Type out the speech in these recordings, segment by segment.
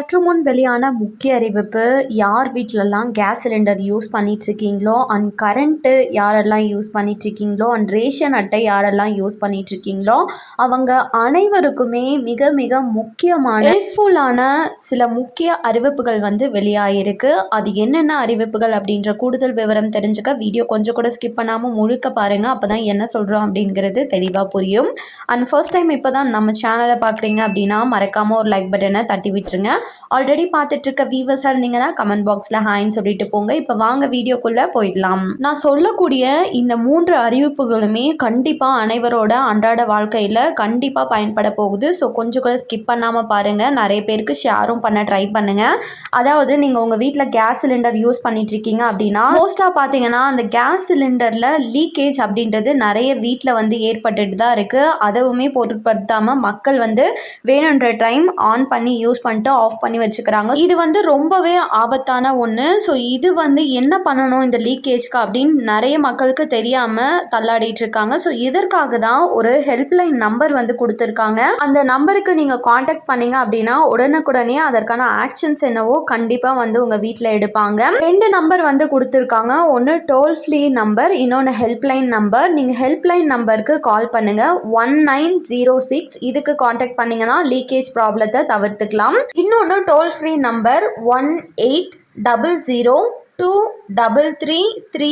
சற்று முன் வெளியான முக்கிய அறிவிப்பு யார் வீட்டிலலாம் கேஸ் சிலிண்டர் யூஸ் பண்ணிகிட்ருக்கீங்களோ அண்ட் கரண்ட்டு யாரெல்லாம் யூஸ் பண்ணிகிட்ருக்கீங்களோ அண்ட் ரேஷன் அட்டை யாரெல்லாம் யூஸ் பண்ணிகிட்ருக்கீங்களோ அவங்க அனைவருக்குமே மிக மிக முக்கியமான ஹெல்ப்ஃபுல்லான சில முக்கிய அறிவிப்புகள் வந்து வெளியாகிருக்கு அது என்னென்ன அறிவிப்புகள் அப்படின்ற கூடுதல் விவரம் தெரிஞ்சுக்க வீடியோ கொஞ்சம் கூட ஸ்கிப் பண்ணாமல் முழுக்க பாருங்கள் அப்போ தான் என்ன சொல்கிறோம் அப்படிங்கிறது தெளிவாக புரியும். அண்ட் ஃபர்ஸ்ட் டைம் இப்போ தான் நம்ம சேனலை பார்க்குறீங்க அப்படின்னா மறக்காமல் ஒரு லைக் பட்டனை தட்டி விட்டுருங்க. ஆல்ரெடி பார்த்துட்டு இருக்க வியூவர்ஸாக இருந்தீங்கன்னா கமெண்ட் பாக்ஸில் ஹாய்ன்னு சொல்லிட்டு போங்க. இப்போ வாங்க வீடியோக்குள்ளே போயிடலாம். நான் சொல்லக்கூடிய இந்த மூன்று அறிவிப்புகளுமே கண்டிப்பாக அனைவரோட அன்றாட வாழ்க்கையில் கண்டிப்பாக பயன்பட போகுது. ஸோ கொஞ்சம் கூட ஸ்கிப் பண்ணாமல் பாருங்கள் நிறைய பேருக்கு ஷேரும் பண்ண ட்ரை பண்ணுங்கள் அதாவது நீங்கள் உங்கள் வீட்டில் கேஸ் சிலிண்டர் யூஸ் பண்ணிட்டு இருக்கீங்க அப்படின்னா மோஸ்ட்டாக பார்த்தீங்கன்னா அந்த கேஸ் சிலிண்டரில் லீக்கேஜ் அப்படின்றது நிறைய வீட்டில் வந்து ஏற்பட்டுட்டு தான் இருக்குது அதுவுமே பொருட்படுத்தாமல் மக்கள் வந்து வேணுன்ற டைம் ஆன் பண்ணி யூஸ் பண்ணிட்டு ஆஃப் பண்ணி வச்சுக்கிறாங்க. இது வந்து ரொம்பவே ஆபத்தான ஒன்று ஸோ இது வந்து என்ன பண்ணணும் இந்த லீக்கேஜ்க்கு அப்படின்னு நிறைய மக்களுக்கு தெரியாமல் தள்ளாடிட்டு இருக்காங்க. ஸோ இதற்காக தான் ஒரு ஹெல்ப்லைன் நம்பர் வந்து கொடுத்துருக்காங்க. அந்த நம்பருக்கு நீங்கள் காண்டாக்ட் பண்ணீங்க அப்படின்னா உடனுக்குடனே அதற்கான ஆக்ஷன்ஸ் என்னவோ கண்டிப்பாக வந்து உங்கள் வீட்டில் எடுப்பாங்க. ரெண்டு நம்பர் வந்து கொடுத்துருக்காங்க. ஒன்று டோல் ஃப்ரீ நம்பர் இன்னொன்று ஹெல்ப்லைன் நம்பர் நீங்கள் ஹெல்ப்லைன் நம்பருக்கு கால் பண்ணுங்கள் ஒன் நைன் ஜீரோ சிக்ஸ் இதுக்கு காண்டாக்ட் பண்ணீங்கன்னா லீக்கேஜ் ப்ராப்ளத்தை தவிர்த்துக்கலாம். இன்னொன்று toll free number one eight double zero two double three three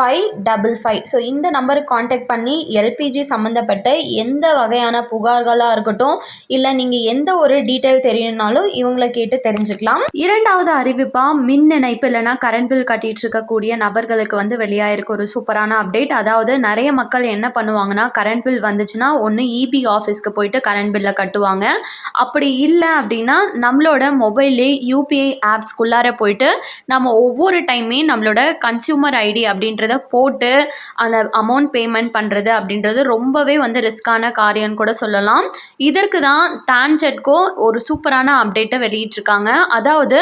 five double five so இந்த நம்பருக்கு காண்டாக்ட் பண்ணி எல்பிஜி சம்மந்தப்பட்ட எந்த வகையான புகார்களாக இருக்கட்டும் இல்லை நீங்கள் எந்த ஒரு டீட்டெயில் தெரியணும்னாலும் இவங்களை கேட்டு தெரிஞ்சுக்கலாம். இரண்டாவது அறிவிப்பாக மின் இணைப்பு இல்லைனா கரண்ட் பில் கட்டிட்டு இருக்கக்கூடிய நபர்களுக்கு வந்து வெளியாயிருக்க ஒரு சூப்பரான அப்டேட் அதாவது நிறைய மக்கள் என்ன பண்ணுவாங்கன்னா கரண்ட் பில் வந்துச்சுன்னா ஒன்று இபி ஆஃபீஸ்க்கு போயிட்டு கரண்ட் பில்லை கட்டுவாங்க. அப்படி இல்லை அப்படின்னா நம்மளோட மொபைல்லே யூபிஐ ஆப்ஸ்குள்ளார போயிட்டு நம்ம ஒவ்வொரு டைமே நம்மளோட கன்சியூமர் ஐடி அப்படின்ற அப்படின்றத போட்டு அந்த அமௌண்ட் பேமெண்ட் பண்ணுறது அப்படின்றது ரொம்பவே வந்து ரிஸ்க்கான காரியம்னு கூட சொல்லலாம். இதற்கு தான் டான்ஜெட்கோ ஒரு சூப்பரான அப்டேட்டை வெளியிட்ருக்காங்க அதாவது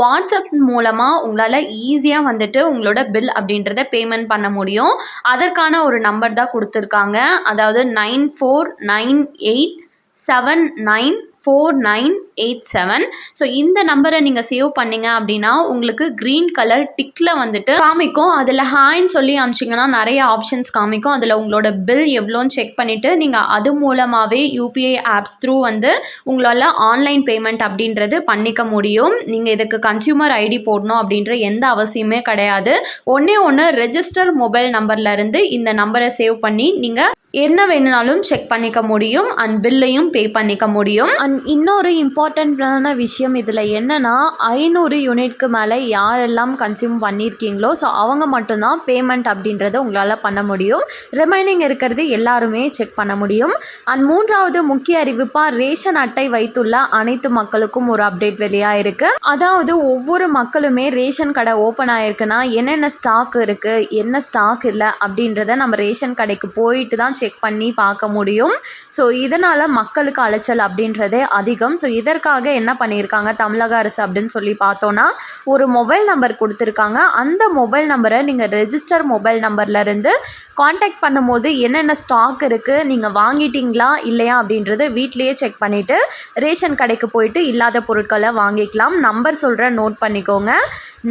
வாட்ஸ்அப் மூலமாக உங்களால் ஈஸியாக வந்துட்டு உங்களோட பில் அப்படின்றத பேமெண்ட் பண்ண முடியும். அதற்கான ஒரு நம்பர் தான் கொடுத்துருக்காங்க. அதாவது nine four nine eight seven nine four nine eight seven so இந்த நம்பரை நீங்கள் சேவ் பண்ணிங்க அப்படின்னா உங்களுக்கு க்ரீன் கலர் டிக்கில் வந்துட்டு காமிக்கும். அதில் ஹாய்ன்னு சொல்லி அமிச்சிங்கன்னா நிறைய ஆப்ஷன்ஸ் காமிக்கும். அதில் உங்களோட பில் எவ்வளோன்னு செக் பண்ணிவிட்டு நீங்கள் அது மூலமாகவே யூபிஐ ஆப்ஸ் த்ரூ வந்து உங்களால் ஆன்லைன் பேமெண்ட் அப்படின்றது பண்ணிக்க முடியும். நீங்கள் இதுக்கு கன்சியூமர் ஐடி போடணும் அப்படின்ற எந்த அவசியமே கிடையாது. ஒன்றே ஒன்று ரெஜிஸ்டர் மொபைல் நம்பர்லேருந்து இந்த நம்பரை சேவ் பண்ணி நீங்கள் என்ன வேணுனாலும் செக் பண்ணிக்க முடியும். அண்ட் பில்லையும் பே பண்ணிக்க முடியும். அண்ட் இன்னொரு இம்பார்ட்டண்ட்டான விஷயம் இதில் என்னென்னா ஐநூறு யூனிட்க்கு மேலே யாரெல்லாம் கன்சியூம் பண்ணியிருக்கீங்களோ ஸோ அவங்க மட்டும்தான் பேமெண்ட் அப்படின்றத உங்களால் பண்ண முடியும். ரிமைனிங் இருக்கிறது எல்லாருமே செக் பண்ண முடியும். அண்ட் மூன்றாவது முக்கிய அறிவிப்பாக ரேஷன் அட்டை வைத்துள்ள அனைத்து மக்களுக்கும் ஒரு அப்டேட் வெளியாக இருக்குது அதாவது ஒவ்வொரு மக்களுமே ரேஷன் கடை ஓப்பன் ஆகிருக்குன்னா என்னென்ன ஸ்டாக் இருக்குது என்ன ஸ்டாக் இல்லை அப்படின்றத நம்ம ரேஷன் கடைக்கு போயிட்டு தான் செக் பண்ணி பார்க்க முடியும். ஸோ இதனால் மக்களுக்கு அலைச்சல் அப்படின்றது அதிகம். ஸோ இதற்காக என்ன பண்ணியிருக்காங்க? தமிழக அரசு அப்படின்னு சொல்லி பார்த்தோன்னா ஒரு மொபைல் நம்பர் கொடுத்துருக்காங்க. அந்த மொபைல் நம்பரை நீங்கள் ரெஜிஸ்டர் மொபைல் நம்பர்லேருந்து காண்டாக்ட் பண்ணும்போது என்னென்ன ஸ்டாக் இருக்குது நீங்கள் வாங்கிட்டீங்களா இல்லையா அப்படின்றது வீட்லேயே செக் பண்ணிவிட்டு ரேஷன் கடைக்கு போயிட்டு இல்லாத பொருட்களை வாங்கிக்கலாம். நம்பர் சொல்கிறேன் நோட் பண்ணிக்கோங்க.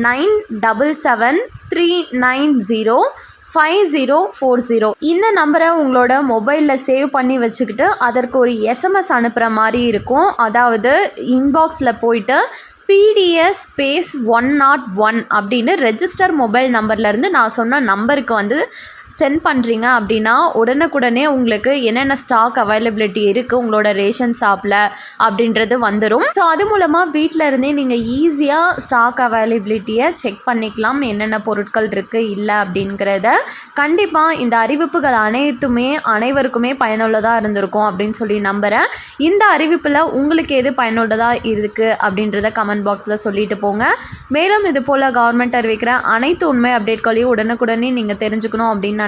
Nine double seven three nine zero five zero four zero இந்த நம்பரை உங்களோட மொபைலில் சேவ் பண்ணி வச்சுக்கிட்டு அதற்கு ஒரு எஸ்எம்எஸ் அனுப்புகிற மாதிரி இருக்கும். அதாவது இன்பாக்ஸில் போயிட்டு PDS space one nought one அப்படின்னு ரெஜிஸ்டர் மொபைல் நம்பர்லேருந்து நான் சொன்ன நம்பருக்கு வந்து சென்ட் பண்ணுறீங்க அப்படின்னா உடனுக்குடனே உங்களுக்கு என்னென்ன ஸ்டாக் அவைலபிலிட்டி இருக்குது உங்களோட ரேஷன் ஷாப்பில் அப்படின்றது வந்துடும் ஸோ அது மூலமாக வீட்டில் இருந்தே நீங்கள் ஈஸியாக ஸ்டாக் அவைலபிலிட்டியை செக் பண்ணிக்கலாம் என்னென்ன பொருட்கள் இருக்குது இல்லை அப்படிங்கிறத. கண்டிப்பாக இந்த அறிவிப்புகள் அனைத்துமே அனைவருக்குமே பயனுள்ளதாக இருந்திருக்கும் அப்படின்னு சொல்லி நம்புகிறேன் இந்த அறிவிப்பில் உங்களுக்கு எது பயனுள்ளதாக இருக்குது அப்படின்றத கமெண்ட் பாக்ஸில் சொல்லிட்டு போங்க. மேலும் இது போல் கவர்மெண்ட் அறிவிக்கிற அனைத்து உண்மை அப்டேட்களையும் உடனுக்குடனே நீங்கள் தெரிஞ்சுக்கணும் அப்படின்னு